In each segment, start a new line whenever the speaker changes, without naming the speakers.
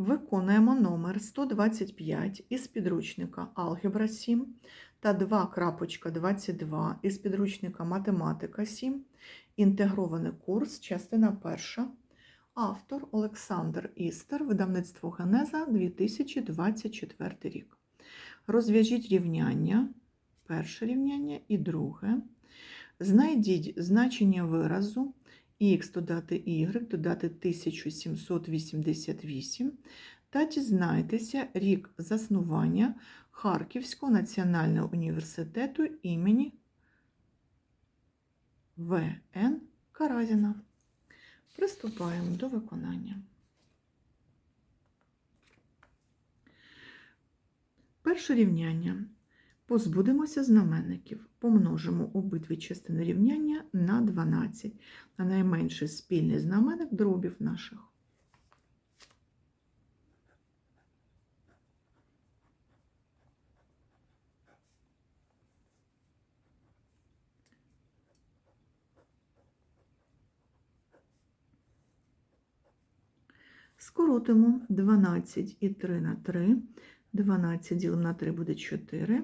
Виконуємо номер 125 із підручника Алгебра 7 та 2.22 із підручника Математика 7. Інтегрований курс, частина перша. Автор Олександр Істер, видавництво Генеза 2024 рік. Розв'яжіть рівняння, перше рівняння і друге. Знайдіть значення виразу х додати y додати 1788 та дізнайтеся рік заснування Харківського національного університету імені В.Н. Каразіна. Приступаємо до виконання. Перше рівняння. Позбудемося знаменників. Помножимо обидві частини рівняння на 12, на найменший спільний знаменник дробів наших. Скоротимо 12 і 3 на 3. 12 ділимо на 3 буде 4.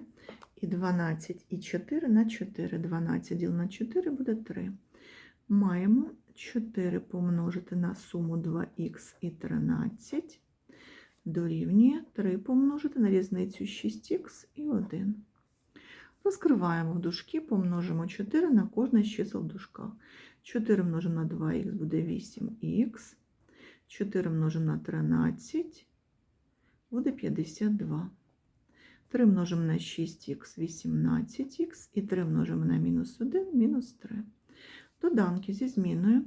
І 12 і 4 на 4. 12 ділимо на 4 буде 3. Маємо 4 помножити на суму 2х і 13. Дорівнює 3 помножити на різницю 6х і 1. Розкриваємо в дужки, помножимо 4 на кожне з чисел в дужках. 4 множимо на 2х буде 8х. 4 множимо на 13 буде 52. 3 множимо на 6х 18х і 3 множимо на мінус 1 мінус 3. Доданки зі зміною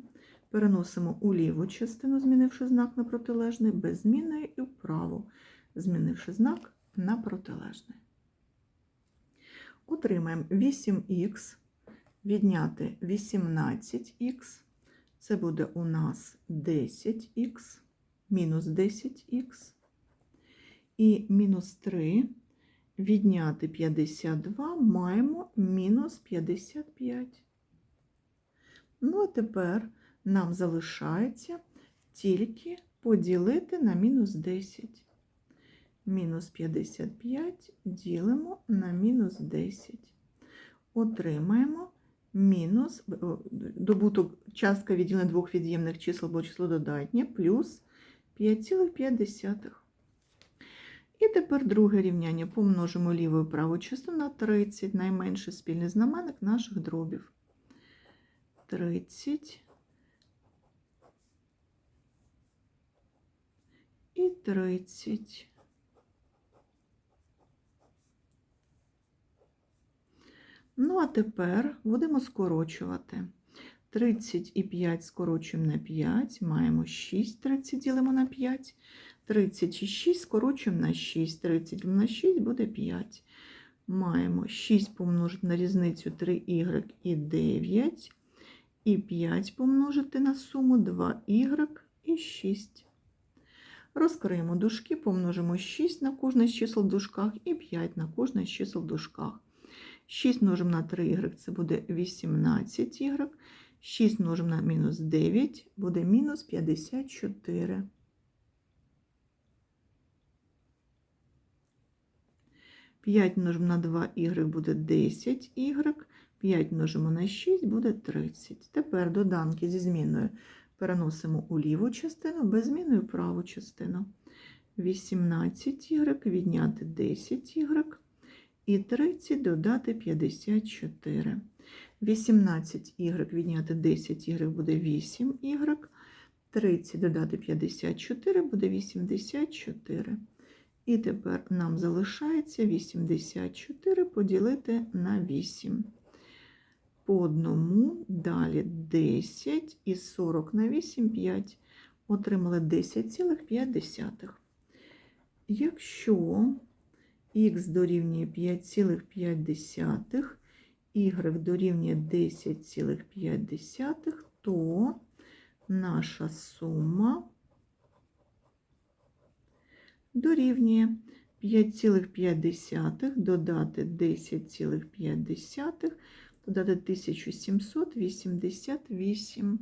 переносимо у ліву частину, змінивши знак на протилежний, без зміни і вправу, змінивши знак на протилежний. Отримаємо 8х відняти 18х. Це буде у нас 10х, мінус 10х. І мінус 3 відняти 52 маємо мінус 55. Ну, а тепер нам залишається тільки поділити на мінус 10. Мінус 55 ділимо на мінус 10. Отримаємо мінус добуток частка відділення двох від'ємних чисел, бо число додатнє, плюс 5,5. І тепер друге рівняння помножимо ліву і праву частину на 30, найменший спільний знаменник наших дробів. 30 і 30. Ну, а тепер будемо скорочувати. 30 і 5 скорочуємо на 5, маємо 6, 30 ділимо на 5. 30 і 6 скорочуємо на 6, 30 на 6 буде 5. Маємо 6 помножити на різницю 3y і 9, і 5 помножити на суму 2y і 6. Розкриємо дужки, помножимо 6 на кожне з чисел в дужках і 5 на кожне з чисел в дужках. 6 множимо на 3y, це буде 18y. 6 множимо на мінус 9, буде мінус 54. П'ять множимо на 2y буде 10y, 5 множимо на 6 буде 30. Тепер доданки зі зміною переносимо у ліву частину, без зміни в праву частину. 18y відняти 10y і 30 додати 54. 18y відняти 10y буде 8y, 30 додати 54 буде 84. І тепер нам залишається 84 поділити на 8. По одному, далі 10 і 40 на 8 5. Отримали 10,5. Якщо х дорівнює 5,5, y дорівнює 10,5, то наша сума дорівнює 5,5 додати 10,5, додати 1788.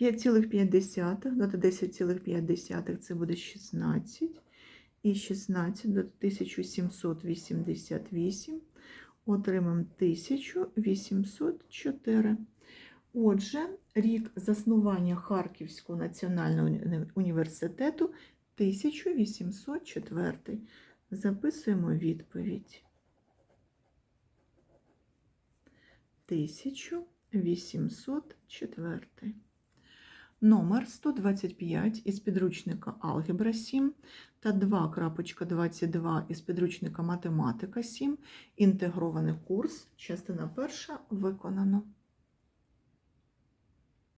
5,5 додати 10,5 це буде 16. І 16 до 1788 отримаємо 1804. Отже, рік заснування Харківського національного університету 1804. Записуємо відповідь. 1804. Номер 125 із підручника Алгебра 7 та 2.22 із підручника Математика 7. Інтегрований курс. Частина перша виконано.